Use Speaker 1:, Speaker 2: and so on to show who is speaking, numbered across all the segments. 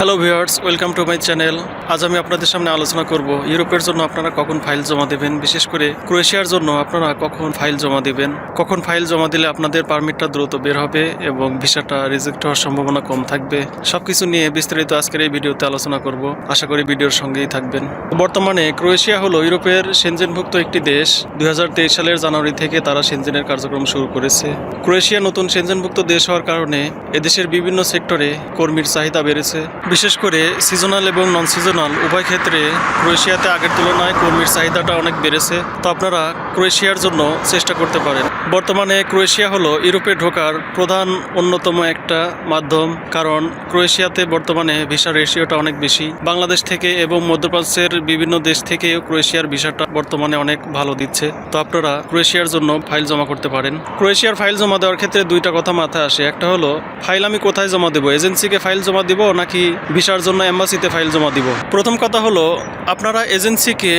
Speaker 1: Hello viewers welcome to my channel আজ আমি আপনাদের সামনে আলোচনা করব, ইউরোপের জন্য আপনারা কখন ফাইল জমা দেবেন? বিশেষ করে ক্রোয়েশিয়ার জন্য আপনারা কখন ফাইল জমা দেবেন? কখন ফাইল জমা দিলে আপনাদের পারমিটটা দ্রুত বের হবে এবং ভিসাটা রিজেক্ট হওয়ার সম্ভাবনা কম থাকবে? সবকিছু নিয়ে বিস্তারিত আজকের এই ভিডিওতে আলোচনা করব। আশা করি ভিডিওর সঙ্গেই থাকবেন। বর্তমানে ক্রোয়েশিয়া হলো ইউরোপের সেনজেনভুক্ত একটি দেশ। দু হাজার তেইশ সালের জানুয়ারি থেকে তারা সেনজেনের কার্যক্রম শুরু করেছে। ক্রোয়েশিয়া নতুন সেনজেনভুক্ত দেশ হওয়ার কারণে এদেশের বিভিন্ন সেক্টরে কর্মীর চাহিদা বেড়েছে। বিশেষ করে সিজনাল এবং নন সিজনাল উভয় ক্ষেত্রে ক্রোয়েশিয়াতে আগের তুলনায় কর্মীর চাহিদাটা অনেক বেড়েছে। তো আপনারা ক্রোয়েশিয়ার জন্য চেষ্টা করতে পারেন। বর্তমানে ক্রোয়েশিয়া হলো ইউরোপে ঢোকার প্রধান অন্যতম একটা মাধ্যম, কারণ ক্রোয়েশিয়াতে বর্তমানে ভিসা রেশিওটা অনেক বেশি। বাংলাদেশ থেকে এবং মধ্যপ্রাচ্যের বিভিন্ন দেশ থেকেও ক্রোয়েশিয়ার ভিসাটা বর্তমানে অনেক ভালো দিচ্ছে। তো আপনারা ক্রোয়েশিয়ার জন্য ফাইল জমা করতে পারেন। ক্রোয়েশিয়ার ফাইল জমা দেওয়ার ক্ষেত্রে দুইটা কথা মাথায় আসে। একটা হলো, ফাইল আমি কোথায় জমা দেবো? এজেন্সিকে ফাইল জমা দিব নাকি ভিসার জন্য এম্বাসিতে ফাইল জমা দিব? প্রথম কথা হলো, আপনারা এজেন্সিকে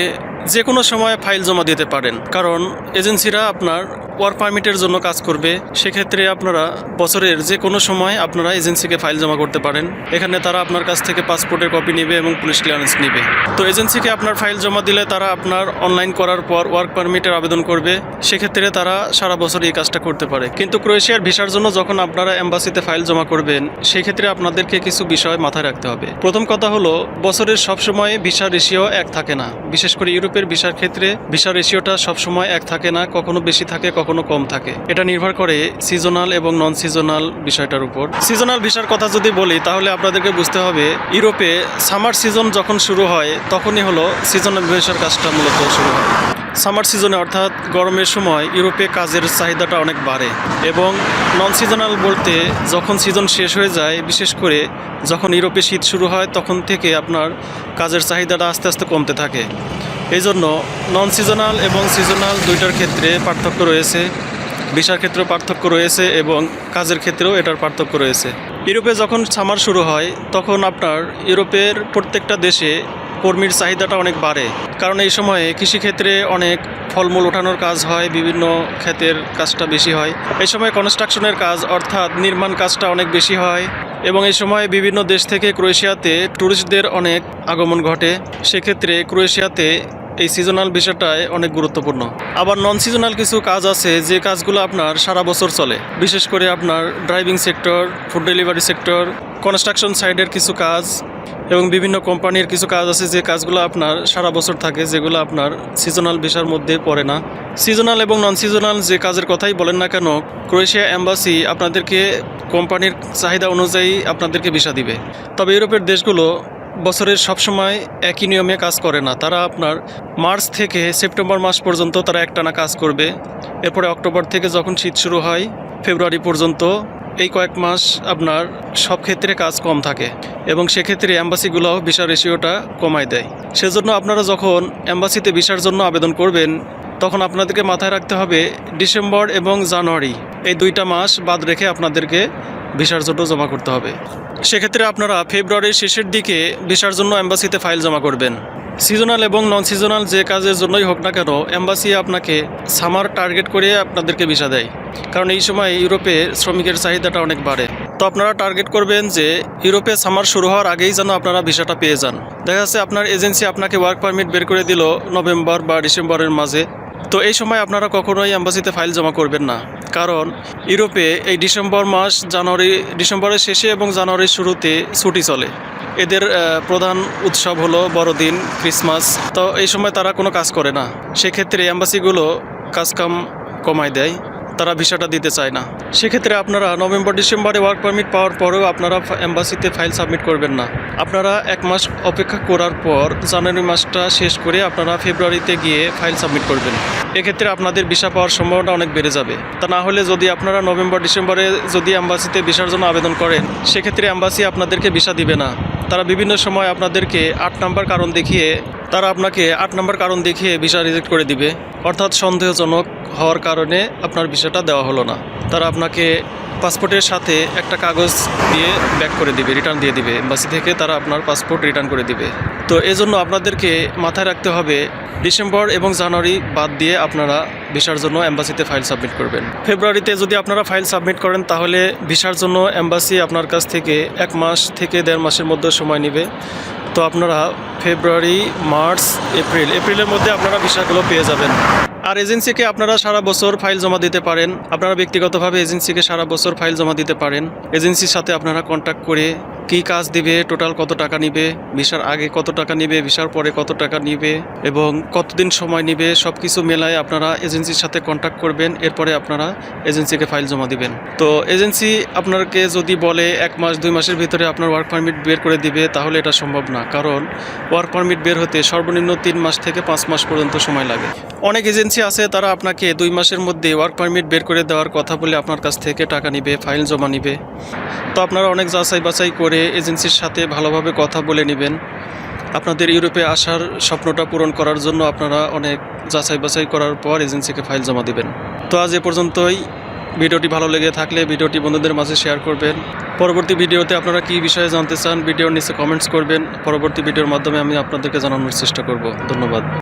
Speaker 1: যে কোনো সময় ফাইল জমা দিতে পারেন। কারণ এজেন্সিরা আপনার ওয়ার্ক পারমিটের জন্য কাজ করবে, সেক্ষেত্রে আপনারা বছরের যে কোনো সময় আপনারা এজেন্সিকে ফাইল জমা করতে পারেন। এখানে তারা আপনার কাছ থেকে পাসপোর্টের কপি নেবে এবং পুলিশ ক্লিয়ারেন্স নেবে। তো এজেন্সিকে আপনার ফাইল জমা দিলে তারা আপনার অনলাইন করার পর ওয়ার্ক পারমিটের আবেদন করবে। সেক্ষেত্রে তারা সারা বছর এই কাজটা করতে পারে। কিন্তু ক্রোয়েশিয়ার ভিসার জন্য যখন আপনারা এম্বাসিতে ফাইল জমা করবেন, সেক্ষেত্রে আপনাদেরকে কিছু বিষয় মাথায় রাখতে হবে। প্রথম কথা হলো, বছরের সব সময় ভিসা রেশিও এক থাকে না। বিশেষ করে ইউরোপের ভিসার ক্ষেত্রে ভিসা রেশিওটা সবসময় এক থাকে না, কখনো বেশি থাকে, কখনো কম থাকে। এটা নির্ভর করে সিজনাল এবং নন সিজনাল বিষয়টার উপর। সিজনাল ভিসার কথা যদি বলি, তাহলে আপনাদেরকে বুঝতে হবে, ইউরোপে সামার সিজন যখন শুরু হয়, তখনই হলো সিজনাল ভিসার কাজটা মূলত শুরু হয়। সামার সিজনে অর্থাৎ গরমের সময় ইউরোপে কাজের চাহিদাটা অনেক বাড়ে এবং নন সিজনাল বলতে যখন সিজন শেষ হয়ে যায়, বিশেষ করে যখন ইউরোপে শীত শুরু হয়, তখন থেকে আপনার কাজের চাহিদাটা আস্তে আস্তে কমতে থাকে। এই জন্য নন সিজনাল এবং সিজনাল দুইটার ক্ষেত্রে পার্থক্য রয়েছে ভিসার ক্ষেত্রেও পার্থক্য রয়েছে এবং কাজের ক্ষেত্রেও এটার পার্থক্য রয়েছে। ইউরোপে যখন সামার শুরু হয়, তখন আপনার ইউরোপের প্রত্যেকটা দেশে কর্মীর চাহিদাটা অনেক বাড়ে। কারণ এই সময়ে কৃষিক্ষেত্রে অনেক ফলমূল ওঠানোর কাজ হয়, বিভিন্ন ক্ষেতের কাজটা বেশি হয়। এই সময় কনস্ট্রাকশনের কাজ অর্থাৎ নির্মাণ কাজটা অনেক বেশি হয় এবং এই সময় বিভিন্ন দেশ থেকে ক্রোয়েশিয়াতে ট্যুরিস্টদের অনেক আগমন ঘটে। সেক্ষেত্রে ক্রোয়েশিয়াতে এই সিজনাল বিষয়টায় অনেক গুরুত্বপূর্ণ। আবার নন সিজনাল কিছু কাজ আছে, যে কাজগুলো আপনার সারা বছর চলে। বিশেষ করে আপনার driving sector food delivery sector construction সাইডের কিছু কাজ এবং বিভিন্ন কোম্পানির কিছু কাজ আছে যে কাজগুলো আপনার সারা বছর থাকে, যেগুলো আপনার সিজনাল ভিসার মধ্যে পড়ে না। সিজনাল এবং নন সিজনাল যে কাজের কথাই বলেন না কেন ক্রোয়েশিয়া অ্যাম্বাসি আপনাদেরকে কোম্পানির চাহিদা অনুযায়ী আপনাদেরকে ভিসা দিবে। তবে ইউরোপের দেশগুলো বছরের সবসময় একই নিয়মে কাজ করে না। তারা আপনার মার্চ থেকে সেপ্টেম্বর মাস পর্যন্ত তারা একটানা কাজ করবে। এরপরে অক্টোবর থেকে যখন শীত শুরু হয়, ফেব্রুয়ারি পর্যন্ত এই কয়েক মাস আপনার সব ক্ষেত্রে কাজ কম থাকে এবং সেক্ষেত্রে অ্যাম্বাসিগুলোও ভিসা রেশিওটা কমায় দেয়। সেজন্য আপনারা যখন অ্যাম্বাসিতে ভিসার জন্য আবেদন করবেন, তখন আপনাদেরকে মাথায় রাখতে হবে ডিসেম্বর এবং জানুয়ারি, এই দুইটা মাস বাদ রেখে আপনাদেরকে ভিসার জন্য জমা করতে হবে। সেক্ষেত্রে আপনারা ফেব্রুয়ারির শেষের দিকে ভিসার জন্য অ্যাম্বাসিতে ফাইল জমা করবেন। সিজনাল এবং নন সিজনাল যে কাজের জন্যই হোক না কেন অ্যাম্বাসি আপনাকে সামার টার্গেট করে আপনাদেরকে ভিসা দেয়। কারণ এই সময় ইউরোপে শ্রমিকের চাহিদাটা অনেক বাড়ে। তো আপনারা টার্গেট করবেন যে ইউরোপে সামার শুরু হওয়ার আগেই যেন আপনারা ভিসাটা পেয়ে যান। দেখা যাচ্ছে আপনার এজেন্সি আপনাকে ওয়ার্ক পারমিট বের করে দিল নভেম্বর বা ডিসেম্বরের মাঝে। তো এই সময় আপনারা কখনোই অ্যাম্বাসিতে ফাইল জমা করবেন না। কারণ ইউরোপে এই ডিসেম্বর মাস, জানুয়ারি, ডিসেম্বরের শেষে এবং জানুয়ারির শুরুতে ছুটি চলে। এদের প্রধান উৎসব হলো বড়দিন, ক্রিসমাস। তো এই সময় তারা কোনো কাজ করে না। সেক্ষেত্রে অ্যাম্বাসিগুলো কাজকাম কমায় দেয়। তারা ভিসাটা দিতে চায় না। সেক্ষেত্রে আপনারা নভেম্বর, ডিসেম্বরে ওয়ার্ক পারমিট পাওয়ার পরেও আপনারা অ্যাম্বাসিতে ফাইল সাবমিট করবেন না। আপনারা এক মাস অপেক্ষা করার পর জানুয়ারি মাসটা শেষ করে আপনারা ফেব্রুয়ারিতে গিয়ে ফাইল সাবমিট করবেন। এক্ষেত্রে আপনাদের ভিসা পাওয়ার সম্ভাবনা অনেক বেড়ে যাবে। তা না হলে যদি আপনারা নভেম্বর, ডিসেম্বরে যদি অ্যাম্বাসিতে ভিসার জন্য আবেদন করেন, সেক্ষেত্রে অ্যাম্বাসি আপনাদেরকে ভিসা দিবে না। তারা বিভিন্ন সময় আপনাদেরকে আট নাম্বার কারণ দেখিয়ে, তারা আপনাকে আট নাম্বার কারণ দেখিয়ে ভিসা রিজেক্ট করে দিবে। অর্থাৎ সন্দেহজনক হওয়ার কারণে আপনার ভিসাটা দেওয়া হলো না। তারা আপনাকে পাসপোর্টের সাথে একটা কাগজ দিয়ে ব্যাক করে দিবে রিটার্ন দিয়ে দিবে। এম্বাসি থেকে তারা আপনার পাসপোর্ট রিটার্ন করে দিবে। তো এজন্য আপনাদেরকে মাথায় রাখতে হবে, ডিসেম্বর এবং জানুয়ারি বাদ দিয়ে আপনারা ভিসার জন্য অ্যাম্বাসিতে ফাইল সাবমিট করবেন। ফেব্রুয়ারিতে যদি আপনারা ফাইল সাবমিট করেন, তাহলে ভিসার জন্য অ্যাম্বাসি আপনার কাছ থেকে এক মাস থেকে দেড় মাসের মধ্যে সময় নেবে। তো আপনারা ফেব্রুয়ারি, মার্চ, এপ্রিল, এপ্রিলের মধ্যে আপনারা ভিসাগুলো পেয়ে যাবেন। আর এজেন্সিকে আপনারা সারা বছর ফাইল জমা দিতে পারেন। আপনারা ব্যক্তিগতভাবে এজেন্সিকে সারা বছর ফাইল জমা দিতে পারেন। এজেন্সির সাথে আপনারা কন্ট্যাক্ট করে কী কাজ দিবে টোটাল কত টাকা নিবে, ভিসার আগে কত টাকা নিবে, ভিসার পরে কত টাকা নিবে এবং কতদিন সময় নিবে সব কিছু মেলায় আপনারা এজেন্সির সাথে কন্ট্যাক্ট করবেন। এরপরে আপনারা এজেন্সিকে ফাইল জমা দিবেন। তো এজেন্সি আপনাকে যদি বলে এক মাস, দুই মাসের ভিতরে আপনার ওয়ার্ক পারমিট বের করে দিবে, তাহলে এটা সম্ভব না। কারণ ওয়ার্ক পারমিট বের হতে সর্বনিম্ন তিন মাস থেকে পাঁচ মাস পর্যন্ত সময় লাগে। অনেক এজেন্সি আছে, তারা আপনাকে দুই মাসের মধ্যে ওয়ার্ক পারমিট বের করে দেওয়ার কথা বলে আপনার কাছ থেকে টাকা নিবে ফাইল জমা নিবে। তো আপনারা অনেক যাচাই বাছাই করে এজেন্সির সাথে ভালোভাবে কথা বলে নেবেন। আপনাদের ইউরোপে আসার স্বপ্নটা পূরণ করার জন্য আপনারা অনেক যাচাই বাছাই করার পর এজেন্সিকে ফাইল জমা দিবেন। তো আজ এ পর্যন্তই। ভিডিওটি ভালো লেগে থাকলে ভিডিওটি বন্ধুদের মাঝে শেয়ার করবেন। পরবর্তী ভিডিওতে আপনারা কী বিষয়ে জানতে চান, ভিডিওর নিচে কমেন্টস করবেন। পরবর্তী ভিডিওর মাধ্যমে আমি আপনাদেরকে জানানোর চেষ্টা করব। ধন্যবাদ।